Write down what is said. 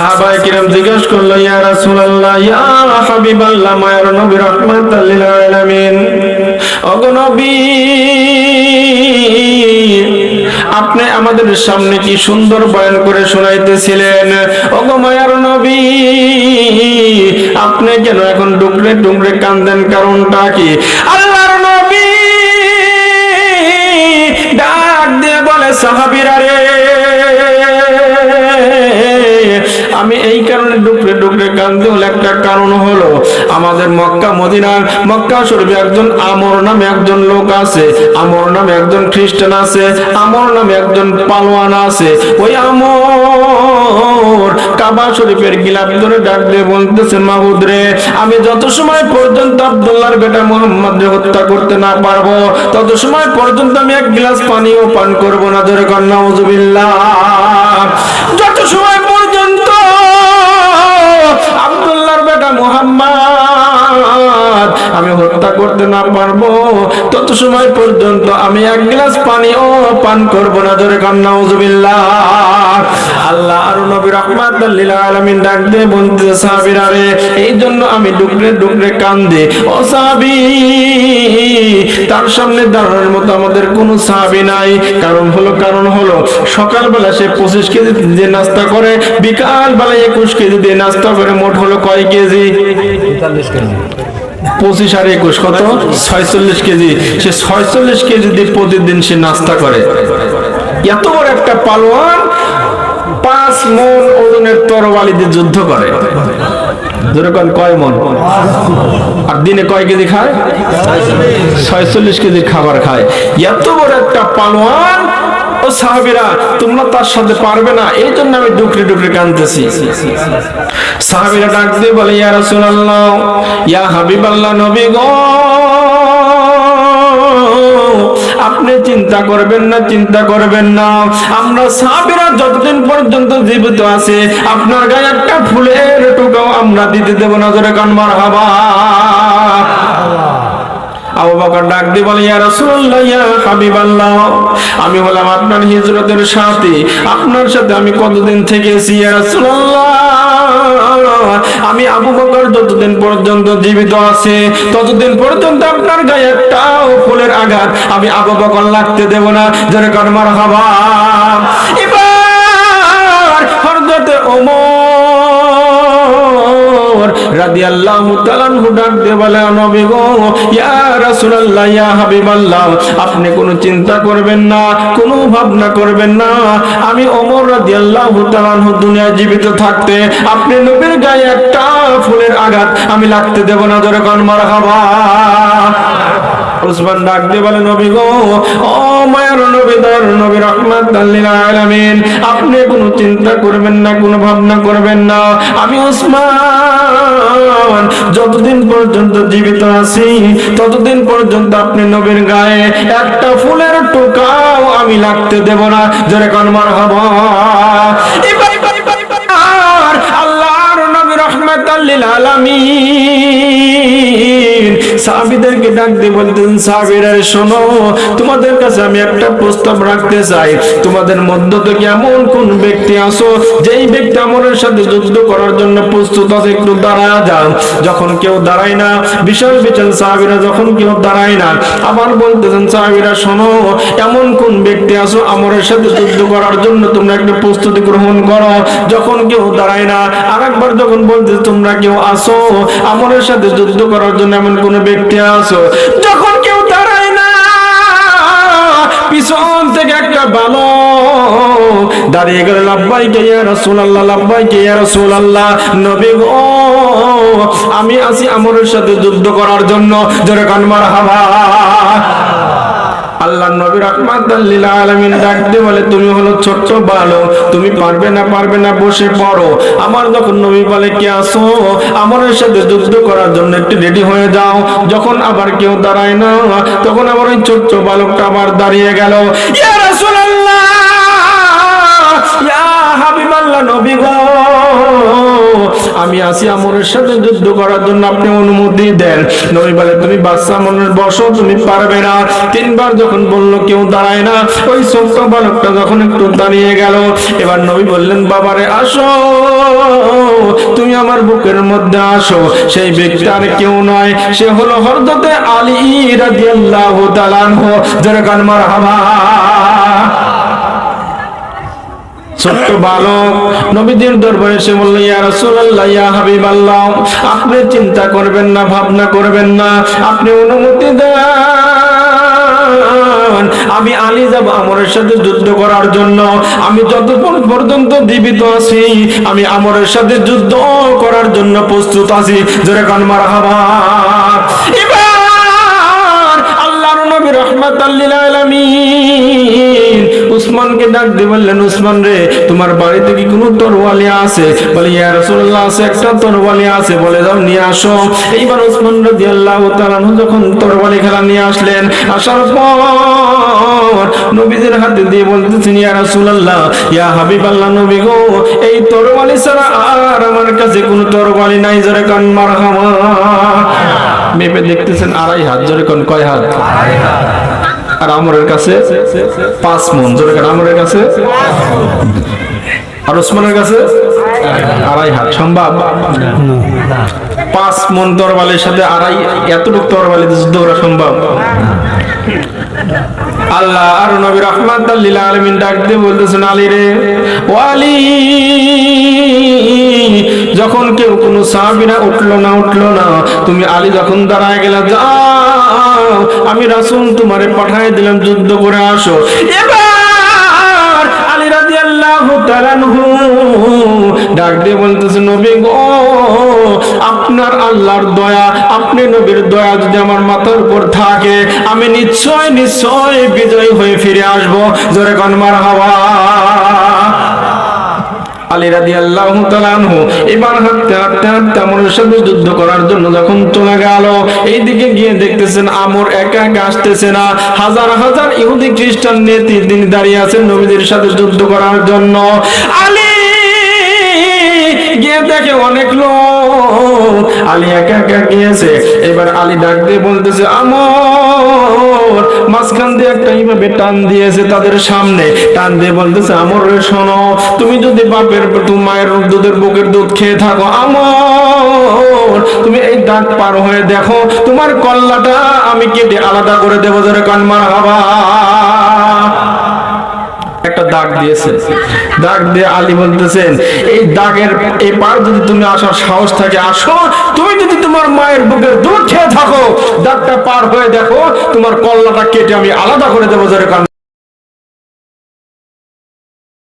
সাহাবায়ে কিরাম জিজ্ঞেস করল, ইয়া রাসূলুল্লাহ, ইয়া হাবিবাল্লাহ নবী রাহমাতাল লিল আলামিন। ওগো নবী, আপনি আমাদের সামনে কি সুন্দর বয়ান করে শোনাইতেছিলেন? ওগো মায়ার নবী, আপনি কেন এখন ডুকরে ডুকরে কান্দেন কারণটা কি? আল্লাহর নবী, ডাক দিয়ে বলে, সাহাবীরা রে আমি এই কারণে ডুকরে ডুকরে কান্দতে হলো একটা কারণ হলো, আমাদের মক্কা, মদিনার মক্কা শরীফে একজন আমর নামে একজন লোক আছে, আমর নামে একজন খ্রিস্টান আছে, আমর নামে একজন পালোয়ান আছে। ওই আমর কাবা শরীফের গিলাপ ধরে ডাক দিয়ে বলতেছে মাহুদ রে, আমি যত সময় পর্যন্ত আব্দুল্লাহর বেটা মোহাম্মদ হত্যা করতে না পারব, তত সময় পর্যন্ত আমি এক গ্লাস পানিও পান করব না। ধরে কন্যা যত সময় পর্যন্ত না পারব। তত সময় পর্যন্ত আমি এক গ্লাস পানিও পান করব না। ধরে কান্না উজুবিল্লাহ আল্লাহ আর নবী রহমাত আলামিন ডাক দিয়ে বলতেছে, সাহাবীরা রে এই জন্য আমি ডুকরে ডুকরে কান্দে। ও সাহাবী, তার সামনে দাঁড়ানোর মতো আমাদের কোনো সাহাবী নাই। কারণ হলো কারণ হলো, সকালবেলা সে পঁচিশ কেজি দিয়ে নাস্তা করে বিকাল বেলা একুশ কেজি দিয়ে নাস্তা করে, মোট হলো কয় কেজি। পঁচিশ আর একুশ কত? ছয়চল্লিশ কেজি। সে ছয়চল্লিশ কেজি দিয়ে প্রতিদিন সে নাস্তা করে। এত বড় একটা পালোয়ান পাঁচ মন ওজনের তরবালি দিয়ে যুদ্ধ করে। যেরকম কয় মন? আর দিনে কয় কেজি খায়? ছয়চল্লিশ কেজির খাবার খায়। এত বড় একটা পালোয়ান সাহাবিরা, তোমরা তার সাথে পারবে না। এই জন্য আমি ডুকরে ডুকরে কাঁদতেছি। সাহাবিরা ডাক দিয়ে বলে, ইয়া রাসূলুল্লাহ, ইয়া হাবিবাল্লাহ নবী গো, আপনি চিন্তা করবেন না, চিন্তা করবেন না। আমরা সাহাবিরা যতদিন পর্যন্ত জীবিত আছে, আপনার গায়ে একটা ফুলের টুকাও আমরা দিতে দেব। না ধরে কান মার হাবা আবু বকর ডাক দিয়ে বলে, ইয়া রাসূলুল্লাহ, ইয়া হাবিবাল্লাহ। আমি আপনার হিজরতের সাথী। আপনার সাথে আমি কতদিন থেকেছি, ইয়া রাসূলুল্লাহ? আমি আবু বকর যতদিন পর্যন্ত জীবিত আছে, ততদিন পর্যন্ত আপনার গায়ে একটাও ফুলের আঘাত আমি আবু বকর লাগতে দেব না। জোরে কর মারহাবা। দিয়ে বলে নবী গো, ইয়া রাসূলুল্লাহ, ইয়া হাবিবাল্লাহ, আপনি কোনো চিন্তা করবেন না, কোনো ভাবনা করবেন না। আমি ওমর রাদিয়াল্লাহু তাআলা দুনিয়ায় জীবিত থাকতে, আপনি নবীর গায়ে একটা ফুলের আঘাত আমি লাগতে দেব না। দরকার মারহাবা। উসমান ডাক দিয়ে বলে, নবী গো, ও মায়ের নবী, দয়ার নবী, রহমাত আলামিন। আপনি কোনো চিন্তা করবেন না, কোনো ভাবনা করবেন না। আমি উসমান, যতদিন পর্যন্ত জীবিত আছি, ততদিন পর্যন্ত আপনি নবীর গায়ে একটা ফুলের টোকাও আমি লাগতে দেব না। জোরে কোন, মারহাবা। এবার আর আল্লাহর নবী রহমাতাল লিল আলামিন। সাহাবীদেরকে ডাক বলতেন সাহাবীরা শোনো, তোমাদের কাছে আমি একটা প্রস্তাব রাখতে চাই। তোমাদের মধ্য থেকে এমন কোন ব্যক্তি আসো, যেই ব্যক্তি আমরের সাথে যুদ্ধ করার জন্য প্রস্তুত আছে, একটু দাঁড়ায় যান। যখন কেউ দাঁড়ায় না বিশাল সাহাবীরা যখন কেউ দাঁড়ায় না, আবার বলতেছেন, সাহাবীরা, শোনো, এমন কোন ব্যক্তি আসো সাথে যুদ্ধ করার জন্য তোমরা একটা প্রস্তুতি গ্রহণ করো। যখন কেউ দাঁড়ায় না, আরেকবার যখন বলতে তোমরা কেউ আসো আমরের সাথে যুদ্ধ করার জন্য এমন কোন আসো যখন কেউ দাঁড়ায় না, পিছন থেকে একটা ভালো দাঁড়িয়ে গেল লাভবাই কে রাসূলুল্লাহ লাভবাই কে রাসূলুল্লাহ, নবী গো, আমি আসি আমরের সাথে যুদ্ধ করার জন্য। জোরে কান মারহাবা আল্লাহ নবী রহমাতাল লিল আলামিন ডাক বলে, তুমি হলো ছোট্ট বালক, তুমি পারবে না পারবে না বসে পড়ো। আমার যখন নবী বলে, কে আসো আমার সাথে যুদ্ধ করার জন্য একটু রেডি হয়ে যাও। যখন আবার কেউ দাঁড়ায় না, তখন আমার ওই ছোট্ট বালকটা আবার দাঁড়িয়ে গেল। ইয়া রাসূলুল্লাহ, ইয়া হাবিবাল্লাহ নবী গো আমি আসি আমরের সাথে যুদ্ধ করার জন্য আপনি অনুমতি দেন। নবী বলে, তুমি বাচ্চা মনের বসো, তুমি পারবে না। তিনবার যখন বলল, কেউ দাঁড়ায় না। ওই ছোট্ট বালকটা যখন একটু দাঁড়িয়ে গেল, এবার নবী বললেন, বাবারে, আসো। তুমি আমার বুকের মধ্যে আসো। সেই ব্যক্তি আর কেউ নয়, সে হলো হরদতে আলী রাদিয়াল্লাহু তাআলা যারা গান মারহাবা। ছোট্ট বালক। নবীদের দরবারে এসে বলল, ইয়া রাসূলুল্লাহ, ইয়া হাবিবাল্লাহ, আপনি চিন্তা করবেন না, ভাবনা করবেন না, আপনি অনুমতি দেন। আমি আলী যাব আমরের সাথে যুদ্ধ করার জন্য। আমি যতক্ষণ পর্যন্ত জীবিত আছি, আমি আমরের সাথে যুদ্ধ করার জন্য প্রস্তুত আছি। জোরে কান মারহাবা। এবার আল্লাহর নবী রহমাতাল লিল আলামিন। উসমানকে ডাক দিয়ে বললেন, উসমান রে, তোমার বাড়িতে কি কোনো তরওয়ালি আছে? বলে, ইয়া রাসূলুল্লাহ, আছে একটা তরওয়ালি আছে, বলে দাও, নিয়ে আসো। এইবার উসমান রাদিয়াল্লাহু তাআলা যখন তরওয়ালি খেলা নিয়ে আসলেন, আসার পর নবীদের হাতে দিয়ে বলতেছেন, ইয়া রাসূলুল্লাহ, ইয়া হাবিবাল্লাহ নবী গো, এই তরওয়ালি ছাড়া আর আমার কাছে কোনো তরওয়ালি নাই, জোরে কান মারহামা মেপে দেখতেছেন আড়াই হাত, জোরে কোন, কয় হাত? আড়াই হাত। আর আমরের কাছে পাঁচ মন। জোরে আমরের কাছে? আর ওসমানের কাছে? আড়াই হাত। সম্ভব? পাঁচ মন তরবালের সাথে আড়াই, এতটুকু তরবালি যুদ্ধ করা সম্ভব? আল্লাহ আর নবীর রহমান লিল আলামিন ডাক দিয়ে বলতেছেন, আলী রে, ও আলী, যখন কেউ কোনো সাহাবীরা উঠল না উঠল না, তুমি আলী যখন দাঁড়ায় গেলে যাও আমি রাসূল তোমারে পাঠায় দিলাম, যুদ্ধ করে আসো। এবার আলী তাআলা আনহু ডাক দিয়ে বলতেছে, নবী গো, আপনার আল্লাহর দয়া, আপনি নবীর দয়া যদি আমার মাথার উপর থাকে, আমি নিশ্চয় নিশ্চয় বিজয় হয়ে ফিরে আসব। জোরে কন মার হাওয়া আলী রাদি আল্লাহ এবার হাঁটতে হাঁটতে হাঁটতে আমরের সাথে যুদ্ধ করার জন্য যখন চলে গেল, এইদিকে গিয়ে দেখতেছেন আমর একা একা আসতেছে না। হাজার হাজার ইহুদি খ্রিস্টান নেতি তিনি দাঁড়িয়ে আছেন নবীদের সাথে যুদ্ধ করার জন্য। আলী গিয়ে দেখে অনেক লোক আলী একা একা গিয়েছে। এবার আলী ডাক দিয়ে বলতেছে, আমর! মাঝখান দিয়ে একটা এইভাবে টান দিয়েছে তাদের সামনে। টান দিয়ে বলতেছে, আমর রে, শোনো, তুমি যদি বাপের তুমি মায়ের দুধের বুকের দুধ খেয়ে থাকো, আমর! তুমি এই দাগ পার হয়ে দেখো, তোমার কল্লাটা আমি কেটে আলাদা করে দেবো ধরে কানমার হাবা একটা দাগ দিয়েছে দাগ দিয়ে আলী বলতেছেন, এই দাগের এই পার যদি তুমি আসার সাহস থাকে, আসো। তুমি যদি তোমার মায়ের বুকের দুধ খেয়ে থাকো, দাগটা পার হয়ে দেখো, তোমার কল্লাটা কেটে আমি আলাদা করে দেবো যারা